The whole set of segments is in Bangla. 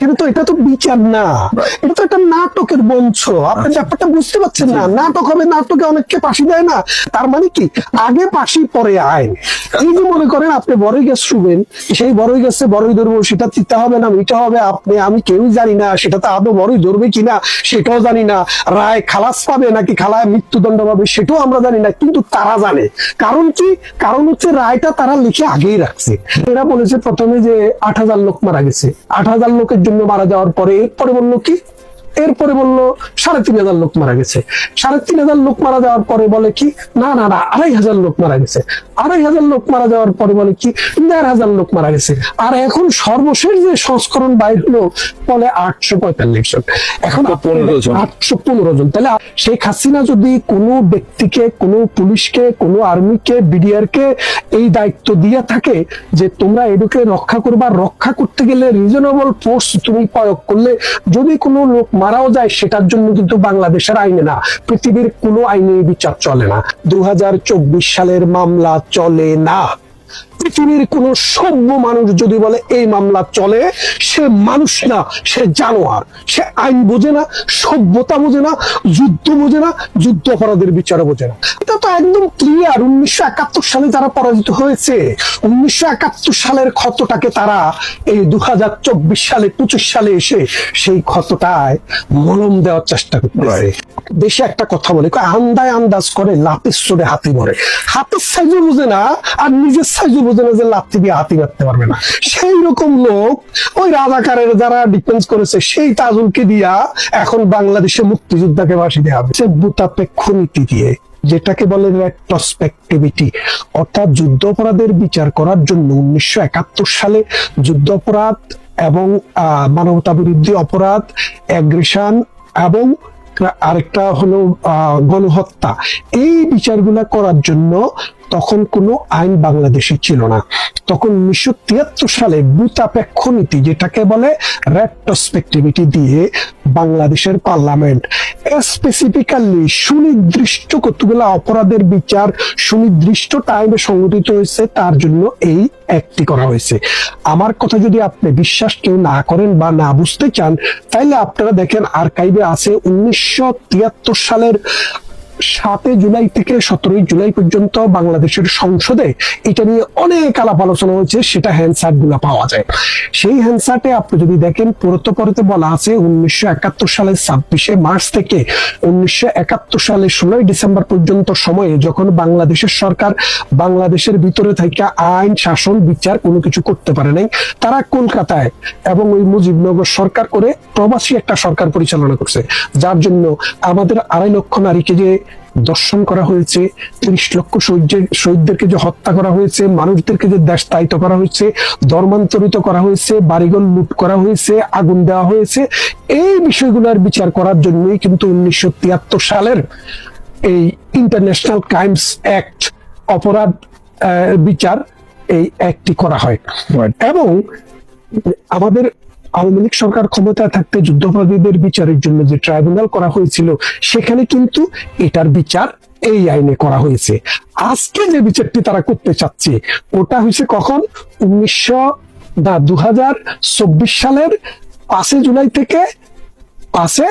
কিন্তু এটা তো বিচার না। এটা তো একটা নাটকের মঞ্চ। আপনি ব্যাপারটা বুঝতে পারছেন না। নাটক হবে নাটকে অনেককে ফাঁসি দেয় না। তার মানে কি? আগে পাশি পরে আইন। এই যে মনে করেন আপনি বড়ই গাছ শুবেন সেই বড়ই গাছে বড়ই ধরবো সেটা চিন্তা হবে না মিটা হবে। আপনি আমি কেউই জানি না সেটা তো আদৌ বড়ই ধরবে কিনা সেটাও জানি না। রায় খালাস পাবে নাকি খালায় মৃত্যুদণ্ড পাবে সেটাও আমরা জানি না কিন্তু তারা জানে। কারণ কি? কারণ হচ্ছে রায়টা তারা লিখে আগেই রাখছে। এরা বলেছে প্রথমে যে আট হাজার লোক মারা গেছে। আট হাজার লোকের জন্য মারা যাওয়ার পরে পরে বলল কি এরপরে বলল সাড়ে তিন হাজার লোক মারা গেছে। সাড়ে তিন হাজার লোক মারা যাওয়ার পরে বলে কি না না না আড়াই হাজার লোক মারা গেছে। আড়াই হাজার লোক মারা যাওয়ার পরে বলে কি দেড় হাজার লোক মারা গেছে। আর এখন সর্বশেষ যে সংস্করণ বাইর হলো বলে আটশো পঁয়তাল্লিশ জন। এখন আটশো পনেরো জন। তাহলে শেখ হাসিনা যদি কোনো ব্যক্তিকে কোনো পুলিশকে কোনো আর্মিকে বিডিআর কে এই দায়িত্ব দিয়ে থাকে যে তোমরা এডুকে রক্ষা করবা রক্ষা করতে গেলে রিজনেবল ফোর্স তুমি প্রয়োগ করলে যদি কোনো লোক মারাও যায়, সেটার জন্য কিন্তু বাংলাদেশের আইনে না, পৃথিবীর কোনো আইনে বিচার চলে না। দু হাজার চব্বিশ সালের মামলা চলে না। পৃথিবীর কোন সভ্য মানুষ যদি বলে এই মামলা চলে সে মানুষ না সে জানোয়ার। সে আইন বোঝে না সভ্যতা বোঝে না যুদ্ধ বোঝে না যুদ্ধ অপরাধের বিচার বোঝে না। এটা তো একদম ক্লিয়ার উনিশশো একাত্তর সালে যারা পরাজিত হয়েছে উনিশশো একাত্তর সালের ক্ষতটাকে তারা এই দু হাজার চব্বিশ সালে পঁচিশ সালে এসে সেই ক্ষতটায় মলম দেওয়ার চেষ্টা করতেছে। দেশে একটা কথা বলে আন্দায় আন্দাজ করে লাতের চড়ে হাতি ভরে হাতের সাইজও বোঝে না আর নিজের সাইজও বোঝে না যে হাতি পারবে না। সেই রকম লোক ওই রাজাকারের যারা ডিফেন্স করেছে, সেই তাজুলকে দিয়া এখন বাংলাদেশে মুক্তিযোদ্ধাকে ফাঁসি দেওয়া হবে। সে দিয়ে, যেটাকে বলে রেট্রোস্পেক্টিভিটি অর্থাৎ যুদ্ধ অপরাধের বিচার করার জন্য উনিশশো একাত্তর সালে যুদ্ধ অপরাধ এবং মানবতা বিরোধী অপরাধ অ্যাগ্রেশন এবং আরেকটা হলো গণহত্যা, এই বিচারগুলা করার জন্য তখন কোনো আইন বাংলাদেশে ছিল না। তখন উনিশশো তিয়াত্তর সালে ভূতাপেক্ষ নীতি যেটাকে বলে রেট্রোস্পেক্টিভিটি দিয়ে বাংলাদেশের পার্লামেন্ট। স্পেসিফিক্যালি সুনির্দিষ্ট কতগুলো অপরাধের বিচার সুনির্দিষ্ট টাইমে সংগঠিত হয়েছে, তার জন্য এই একটি করা হয়েছে। আমার কথা যদি আপনি বিশ্বাস কেউ না করেন বা না বুঝতে চান, তাইলে আপনারা দেখেন আর্কাইভে আছে উনিশশো তিয়াত্তর সালের সাতই জুলাই থেকে সতেরোই জুলাই পর্যন্ত বাংলাদেশের সংসদে এটা নিয়ে অনেক আলাপ আলোচনা হয়েছে, সেটা হ্যান্ডসার্টগুলা পাওয়া যায়। সেই হ্যান্ডসার্টে আপনি যদি দেখেন পরতে পরতে বলা আছে উনিশশো একাত্তর সালের ছাব্বিশে মার্চ থেকে উনিশশো একাত্তর সালের ষোলোই ডিসেম্বর পর্যন্ত সময়ে যখন বাংলাদেশের সরকার বাংলাদেশের ভিতরে থেকে আইন, শাসন, বিচার কোনো কিছু করতে পারে নাই, তারা কলকাতায় এবং ওই মুজিবনগর সরকার করে প্রবাসী একটা সরকার পরিচালনা করছে। যার জন্য আমাদের আড়াই লক্ষ নারীকে যে দর্শন করা হয়েছে তিরিশ লক্ষ শহীদের শহীদদেরকে যে হত্যা করা হয়েছে মানুষদেরকে যে দেশ দেশতায়িত করা হয়েছে ধর্মান্তরিত করা হয়েছে বাড়িঘর লুট করা হয়েছে আগুন দেওয়া হয়েছে এই বিষয়গুলোর বিচার করার জন্যই কিন্তু উনিশশো তিয়াত্তর সালের এই ইন্টারন্যাশনাল ক্রাইমস অ্যাক্ট অপরাধ আহ, বিচার এই অ্যাক্টটি করা হয়। এবং আমাদের আওয়ামী লীগ সরকার ক্ষমতায় থাকতে যুদ্ধাপরাধীদের বিচারের জন্য যে ট্রাইব্যুনাল করা হয়েছিল, সেখানে কিন্তু এটার বিচার এই আইনে করা হয়েছে। আজকে যে বিচারটি তারা করতে চাচ্ছে, ওটা হয়েছে কখন? উনিশশো বা দু হাজার চব্বিশ সালের পাঁচে জুলাই থেকে পাঁচে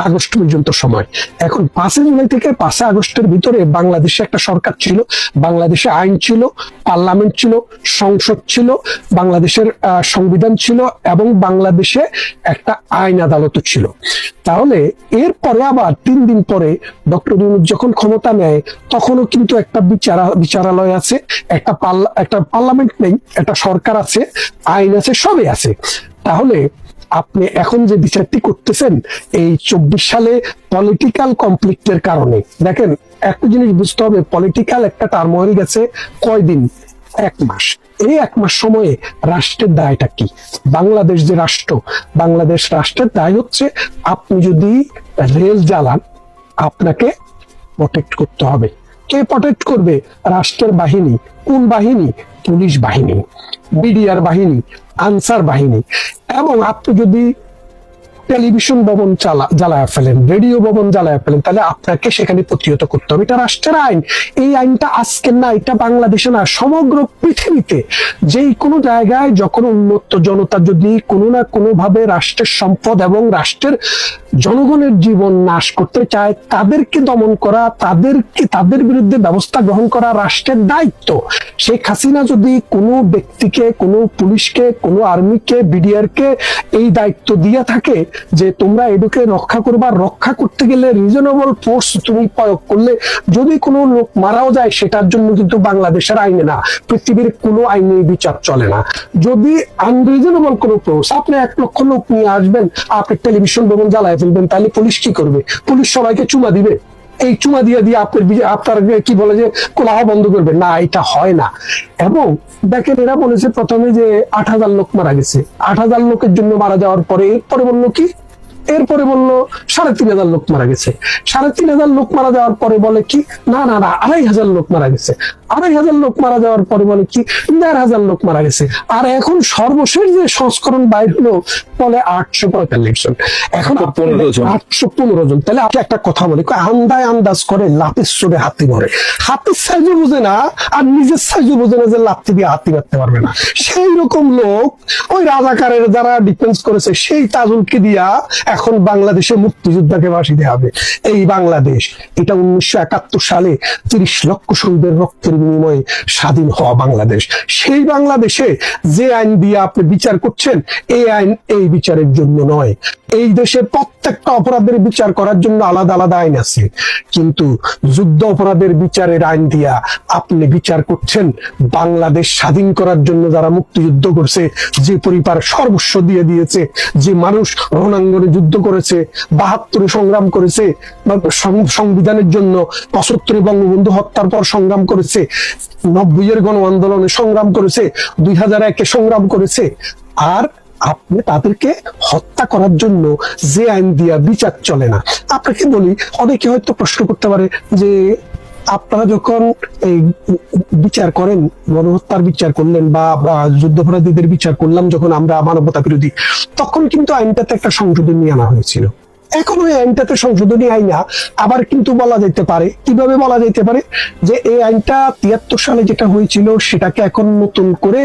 আগস্ট পর্যন্ত সময়। এখন পাঁচই জুলাই থেকে পাঁচে আগস্টের ভিতরে বাংলাদেশে একটা সরকার ছিল। বাংলাদেশে আইন ছিল, পার্লামেন্ট ছিল, সংসদ ছিল, বাংলাদেশের সংবিধান ছিল এবং বাংলাদেশে একটা আইন আদালত ছিল। তাহলে এরপরে আবার তিন দিন পরে ডক্টর ইউনুস যখন ক্ষমতা নেয়, তখনও কিন্তু একটা বিচারা, বিচারালয় আছে, একটা পার্লা- একটা পার্লামেন্ট নেই, একটা সরকার আছে, আইন আছে, সবই আছে। তাহলে আপনি এখন যে বিচারটি করতেছেন, এই চব্বিশ সালে পলিটিক্যাল কনফ্লিক্টের কারণে। দেখেন, একটা জিনিস বুঝতে হবে পলিটিক্যাল একটা টার্মোয়েল গেছে কয়দিন? এক মাস। এই এক মাস সময়ে রাষ্ট্রের দায়টা কি? বাংলাদেশ যে রাষ্ট্র, বাংলাদেশ রাষ্ট্রের দায় হচ্ছে আপনি যদি রেল জ্বালান, আপনাকে প্রোটেক্ট করতে হবে। কে প্রোটেক্ট করবে? রাষ্ট্রের বাহিনী। কোন বাহিনী? পুলিশ বাহিনী। বিডিআর বাহিনী। আনসার বাহিনী। এবং আপনি যদি টেলিভিশন ভবন জ্বালায় ফেলেন, রেডিও ভবন জ্বালায় ফেলেন, তাহলে আপনাকে সেখানে প্রতিহত করতে হবে। এটা রাষ্ট্রের আইন। এই আইনটা আজকে না, এটা বাংলাদেশে না, সমগ্র পৃথিবীতে যেই কোনো জায়গায় যখন উন্নত জনতা যদি কোনো না কোনো ভাবে রাষ্ট্রের সম্পদ এবং রাষ্ট্রের জনগণের জীবন নাশ করতে চায়, তাদেরকে দমন করা, তাদেরকে, তাদের বিরুদ্ধে ব্যবস্থা গ্রহণ করা রাষ্ট্রের দায়িত্ব। শেখ হাসিনা যদি কোনো ব্যক্তিকে, কোনো পুলিশকে, কোনো আর্মিকে, বিডিআরকে এই দায়িত্ব দিয়ে থাকে যে তোমরা এডুকে রক্ষা করবা, রক্ষা করতে গেলে রিজনেবল ফোর্স তুমি প্রয়োগ করলে যদি কোনো লোক মারাও যায়, সেটার জন্য কিন্তু বাংলাদেশের আইনে না, পৃথিবীর কোনো আইনে বিচার চলে না। যদি আনরিজনেবল কোনো ফোর্স আপনি এক লক্ষ লোক নিয়ে আসবেন, আপনি টেলিভিশন ভবন জ্বালায় ফেলবেন, তাহলে পুলিশ কি করবে? পুলিশ সবাইকে চুমা দিবে। এই চুমা দিয়ে দিয়ে আপনার আপনার কি বলে যে কোলাহ বন্ধ করবে? না, এটা হয় না। এবং দেখেন, এরা বলেছে প্রথমে যে আট হাজার লোক মারা গেছে। আট হাজার লোকের জন্য মারা যাওয়ার পরে এরপরে বলল কি? এরপরে বলল সাড়ে তিন হাজার লোক মারা গেছে। সাড়ে তিন হাজার লোক মারা যাওয়ার পরে বলে কি না না না আড়াই হাজার লোক মারা গেছে। আড়াই হাজার লোক মারা যাওয়ার পরে বলে কি দেড় হাজার লোক মারা গেছে। আর এখন সর্বশেষ যে সংস্করণ বাইর হলো বলে আটশো পঁয়তাল্লিশ জন। এখন তো 15 জন। আটশো পনেরো জন। তাহলে আপনি একটা কথা বলি আন্দায় আন্দাজ করে লাতের চড়ে হাতি মরে। হাতের সাইজও বোঝে না আর নিজের সাইজও বোঝে না যে লাত্তি দিয়ে হাতি মারতে পারবে না। সেই রকম লোক ওই রাজাকারের যারা ডিফেন্স করেছে সেই তাজুলকে দিয়া এখন বাংলাদেশে মুক্তিযোদ্ধাকে বাসি দেওয়া হবে। এই বাংলাদেশ, এটা উনিশশো একাত্তর সালে তিরিশ লক্ষ শহীদের রক্তের বিনিময়ে স্বাধীন হওয়া বাংলাদেশ। সেই বাংলাদেশে যে আইন দিয়ে আপনি বিচার করছেন, এই আইন এই বিচারের জন্য নয়। এই দেশে প্রত্যেকটা অপরাধের বিচার করার জন্য আলাদা আলাদা আইন আছে। কিন্তু যুদ্ধ অপরাধের বিচারের আইন দিয়া আপনি বিচার করছেন, বাংলাদেশ স্বাধীন করার জন্য যারা মুক্তিযুদ্ধ করছে, যে পরিবার সর্বস্ব দিয়ে দিয়েছে, যে মানুষ রণাঙ্গনে যুদ্ধ করেছে, বাহাত্তরে সংগ্রাম করেছে সংবিধানের জন্য পঁচাত্তরে বঙ্গবন্ধু হত্যার পর সংগ্রাম করেছে নব্বইয়ের গণ আন্দোলনে সংগ্রাম করেছে, দুই হাজার একে সংগ্রাম করেছে। আর আপনি তাদেরকে হত্যা করার জন্য যে আইন দিয়া বিচার চলে না। আপনাকে বলি, অনেকে হয়তো প্রশ্ন করতে পারে যে আপনারা যখন এই বিচার করেন, গণহত্যার বিচার করলেন বা যুদ্ধাপরাধীদের বিচার করলাম যখন আমরা মানবতা বিরোধী তখন কিন্তু আইনটাতে একটা সংশোধন নিয়ে আনা হয়েছিল। এখন ওই আইনটাতে সংশোধনী আইনা আবার কিন্তু বলা যেতে পারে, কীভাবে বলা যেতে পারে? যে এই আইনটা তিয়াত্তর সালে যেটা হয়েছিল, সেটাকে এখন নতুন করে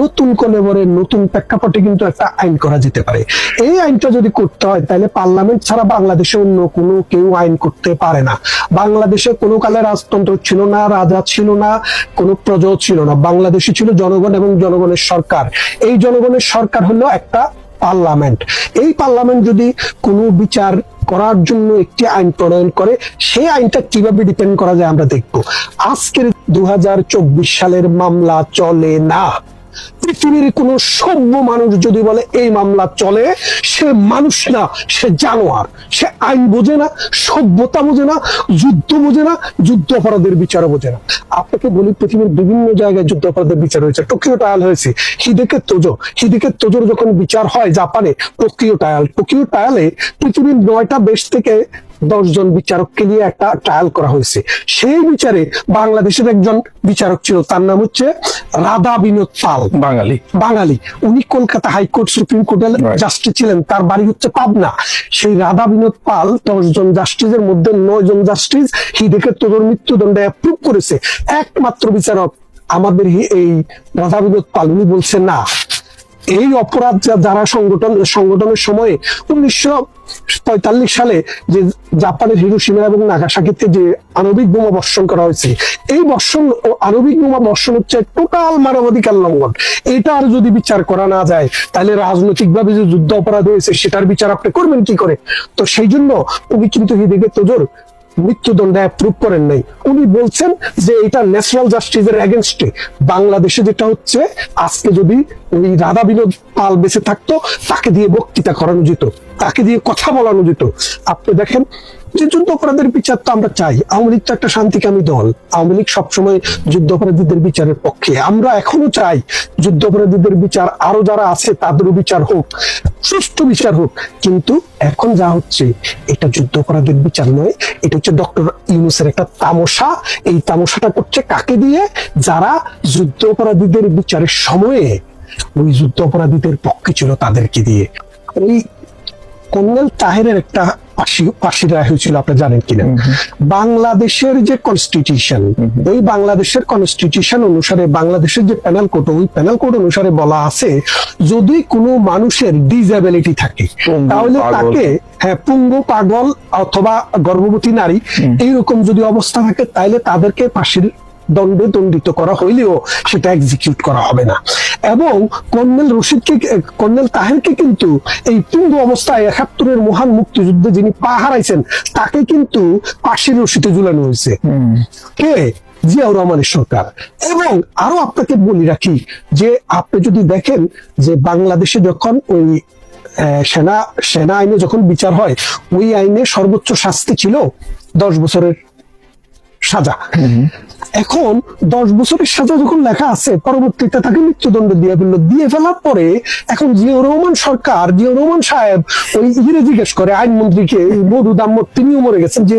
নতুন কলেবরে নতুন প্রেক্ষাপটে কিন্তু একটা আইন করা যেতে পারে। এই আইনটা যদি করতে হয়, তাহলে পার্লামেন্ট ছাড়া বাংলাদেশে অন্য কোনো কেউ আইন করতে পারে না। বাংলাদেশে কোনো কালে রাজতন্ত্র ছিল না, রাজা ছিল না, কোনো প্রজাও ছিল না। বাংলাদেশে ছিল জনগণ এবং জনগণের সরকার। এই জনগণের সরকার হলো একটা পার্লামেন্ট। এই পার্লামেন্ট যদি কোনো বিচার করার জন্য একটি আইন প্রণয়ন করে, সেই আইনটা কীভাবে ডিপেন্ড করা যায় আমরা দেখব। আজকের দু হাজার চব্বিশ সালের মামলা চলে না। পৃথিবীর কোন সভ্য মানুষ যদি বলে, এই মামলা চলে, সে মানুষ না, সে জানোয়ার। সে আইন বোঝে না, সভ্যতা বোঝে না, যুদ্ধ বোঝে না, যুদ্ধ অপরাধের বিচারও বোঝে না। আপনাকে বলি, পৃথিবীর বিভিন্ন জায়গায় যুদ্ধ অপরাধের বিচার হয়েছে। টোকিও টায়াল হয়েছে। হিদেকে তোজো, হিদেকে তোজোর যখন বিচার হয় জাপানে, টোকিও টায়াল টোকিও টায়ালে পৃথিবীর নয়টা দেশ থেকে দশজন বিচারককে নিয়ে একটা ট্রায়াল করা হয়েছে। সেই বিচারে বাংলাদেশের একজন বিচারক ছিল তার নাম হচ্ছে রাধা বিনোদ পাল। বাঙালি। বাঙালি। উনি কলকাতা হাইকোর্ট সুপ্রিম কোর্টের জাস্টিস ছিলেন। তার বাড়ি হচ্ছে পাবনা। সেই রাধা বিনোদ পাল দশ জন জাস্টিসের মধ্যে নয় জন জাস্টিস হিদেকে তোদের মৃত্যুদণ্ডে অ্যাপ্রুভ করেছে। একমাত্র বিচারক আমাদের এই রাধা বিনোদ পাল। উনি বলছেন না এই অপরাধ যারা সংগঠন, সংগঠনের সময়ে উনিশশো পঁয়তাল্লিশ সালে যে জাপানের হিরোসীমা এবং নাগাসাকিতে যে আণবিক বোমা বর্ষণ করা হয়েছে, এই বর্ষণ আণবিক বোমা বর্ষণ হচ্ছে টোটাল মানবাধিকার লঙ্ঘন। এটার যদি বিচার করা না যায়, তাহলে রাজনৈতিক ভাবে যে যুদ্ধ অপরাধ হয়েছে, সেটার বিচার আপনি করবেন কি করে? তো সেই জন্য উনি কিন্তু হিদিকে তোজোর মৃত্যুদণ্ড অ্যাপ্রুভ করেন নাই। উনি বলছেন যে এটা ন্যাশনাল জাস্টিসের এগেনস্টে বাংলাদেশে যেটা হচ্ছে, আজকে যদি ওই রাধা বিনোদ পাল বেঁচে থাকতো, তাকে দিয়ে বক্তৃতা করানো যেত তাকে দিয়ে কথা বলানো যেত আপনি দেখেন যে যুদ্ধ অপরাধের বিচার তো আমরা চাই। আওয়ামী লীগ তো একটা শান্তিকামী দল। আওয়ামী লীগ সবসময় যুদ্ধ অপরাধীদের বিচারের পক্ষে। আমরা এখনও চাই যুদ্ধ অপরাধীদের বিচার আরও যারা আছে তাদেরও বিচার হোক, সুষ্ঠু বিচার হোক। কিন্তু এখন যা হচ্ছে, এটা যুদ্ধ অপরাধের বিচার নয়। এটা হচ্ছে ডক্টর ইউনুসের একটা তামসা। এই তামসাটা করছে কাকে দিয়ে? যারা যুদ্ধ অপরাধীদের বিচারের সময়ে ওই যুদ্ধ অপরাধীদের পক্ষে ছিল তাদেরকে দিয়ে। এই কর্নেল তাহেরের একটা রায় হয়েছিল আপনি জানেন কিনা? বাংলাদেশের যে কনস্টিটিউশন ওই বাংলাদেশের কনস্টিটিউশন অনুসারে বাংলাদেশের যে প্যানেল কোড ওই প্যানেল কোড অনুসারে বলা আছে যদি কোনো মানুষের ডিসএবিলিটি থাকে তাহলে তাকে হ্যাঁ পুঙ্গ পাগল অথবা গর্ভবতী নারী এইরকম যদি অবস্থা থাকে তাহলে তাদেরকে ফাঁসির দণ্ডে দণ্ডিত করা হইলেও সেটা এক্সিকিউট করা হবে না। এবং কর্নেল রশিদকে কর্নেল তাহেরকে কিন্তু এই পুঙ্গু অবস্থায় একাত্তরের মহান মুক্তিযুদ্ধে যিনি পা হারাইছেন তাকে কিন্তু ফাঁসির রশিতে ঝুলানো হয়েছে। কে? জিয়াউর রহমানের সরকার। এবং আরও আপনাকে বলি রাখি যে আপনি যদি দেখেন যে বাংলাদেশে যখন ওই সেনা সেনা আইনে যখন বিচার হয় ওই আইনে সর্বোচ্চ শাস্তি ছিল দশ বছরের সাজা। এখন দশ বছরের সাজা যখন লেখা আছে, পরবর্তীতে তাকে মৃত্যুদণ্ড দিয়ে ফেলল। দিয়ে ফেলার পরে এখন জিয়াউর রহমান সরকার, জিয়াউর রহমান সাহেব ওই ইয়ে জিজ্ঞেস করে, আইনমন্ত্রীকে, মধু দাম্মত তিনিও মরে গেছেন যে,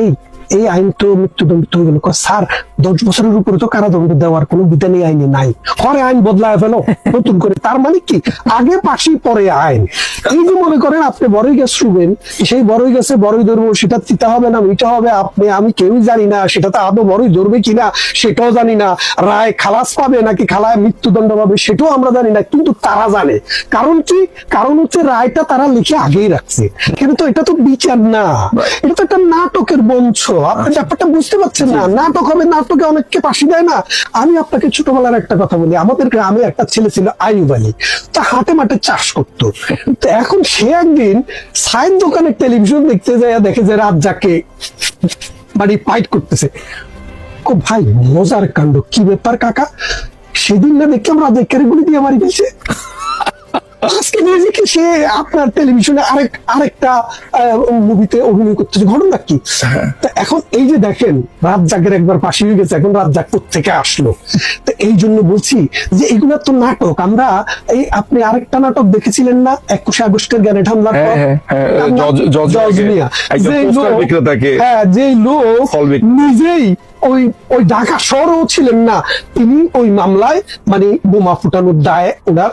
এই এই আইন তো মৃত্যুদণ্ড তো হয়ে গেল। স্যার দশ বছরের উপরে তো কারাদণ্ড দেওয়ার কোনো বিধান এই আইনে নাই। পরে আইন বদলায় ফেলো। নতুন করে। তার মানে কি? আগে পাশি পরে আইন। এই যে মনে করেন আপনি বড়ই গাছ শুবেন সেই বড়ই গাছে বড়ই ধরবো সেটা তিতা হবে না মিঠা হবে। আপনি আমি কেউই জানি না সেটা তো আদৌ বড়ই ধরবে কিনা সেটাও জানি না। রায় খালাস পাবে নাকি খালায় মৃত্যুদণ্ড পাবে সেটাও আমরা জানি না কিন্তু তারা জানে। কারণ কি? কারণ হচ্ছে রায়টা তারা লিখে আগেই রাখছে। কিন্তু এটা তো বিচার না। এটা তো একটা নাটকের মঞ্চ। আপনি ব্যাপারটা বুঝতে পারছেন না। নাটক হবে নাটকে অনেককে ফাঁসি দেয় না। আমি আপনাকে ছোটবেলার একটা কথা বলি। আমাদের গ্রামে একটা ছেলে ছিল আয়ুব আলী। তা হাটে মাঠে চাষ করতো। তো এখন সে একদিন সাইন দোকানে টেলিভিশন দেখতে যায় দেখে যে রাজ্জাককে মানে ফাইট করতেছে। ও ভাই মজার কাণ্ড। কি ব্যাপার কাকা? সেদিন না দেখলাম রাজ্জাকের গুলি দিয়ে মারি ফেলছে। আজকে নিজেকে সে আপনার টেলিভিশনে আরেক আরেকটা মুভিতে অভিনয় করতেছে। ঘটনা কি? তা এখন এই যে দেখেন রাজ্জাকের একবার পাশে হয়ে গেছে এখন রাজ্জাক থেকে আসলো? তো এই জন্য বলছি যে এগুলা তো নাটক। আমরা এই আপনি আরেকটা নাটক দেখেছিলেন না? একুশে আগস্টের হ্যাঁ, হ্যাঁ, হ্যাঁ। একজন যেই পোস্টার লোক- হ্যাঁ নিজেই ওই ওই ঢাকা শহরেও ছিলেন না। তিনি ওই মামলায় মানে বোমা ফুটানোর দায়ে ওনার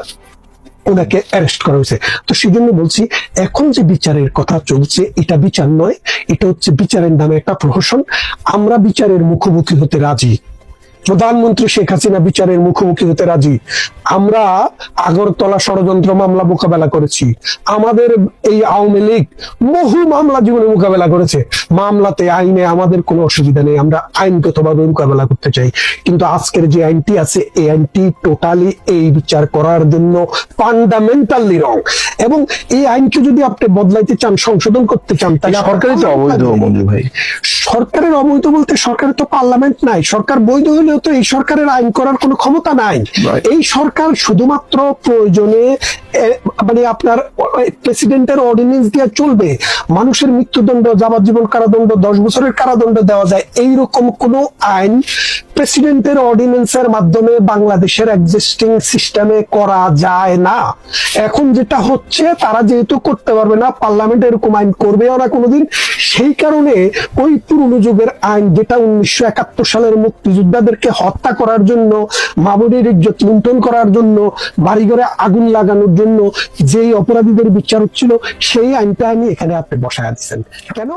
ওনাকে অ্যারেস্ট করা হয়েছে। তো সেজন্য বলছি, এখন যে বিচারের কথা চলছে, এটা বিচার নয়, এটা হচ্ছে বিচারের নামে একটা প্রহসন। আমরা বিচারের মুখোমুখি হতে রাজি। প্রধানমন্ত্রী শেখ হাসিনা বিচারের মুখোমুখি হতে রাজি। আমরা আগরতলা ষড়যন্ত্র মামলা মোকাবেলা করেছি। আমাদের এই আওয়ামী লীগ বহু মামলা জীবনে মোকাবেলা করেছে। মামলাতে আইনে আমাদের কোনো অসুবিধা নেই। আমরা আইনগতভাবে মোকাবেলা করতে চাই। কিন্তু আজকের যে আইনটি আছে এই আইনটি টোটালি এই বিচার করার জন্য ফান্ডামেন্টালি রং। এবং এই আইনকে যদি আপনি বদলাইতে চান সংশোধন করতে চান তাহলে সরকারই তো অবৈধ মঞ্জু ভাই। সরকারের অবৈধ বলতে সরকারের তো পার্লামেন্ট নাই। সরকার বৈধ হলেও তো এই সরকারের আইন করার কোনো ক্ষমতা নাই। এই সরকার শুধুমাত্র প্রয়োজনে মানে আপনার প্রেসিডেন্টের অর্ডিনেন্স দিয়ে চলবে। মানুষের মৃত্যুদণ্ড যাবজ্জীবন কারাদণ্ড দশ বছরের কারাদণ্ড দেওয়া যায়। এইরকম কোনো আইন প্রেসিডেন্টের অর্ডিনেন্সের মাধ্যমে বাংলাদেশের এক্সিস্টিং সিস্টেমে করা যায় না। এখন যেটা হচ্ছে, তারা যেহেতু করতে পারবে না পার্লামেন্ট এরকম আইন করবেও না কোনোদিন। সেই কারণে ওই পুরনো যুগের আইন, যেটা উনিশশো একাত্তর সালের মুক্তিযোদ্ধাদেরকে হত্যা করার জন্য মামুনের ইজ্জত লুণ্ঠন করার জন্য, বাড়িঘরে আগুন লাগানোর জন্য যেই অপরাধীদের বিচার হচ্ছিল, সেই আইনটা আমি এখানে আপনি বসায় দিচ্ছেন। কেন?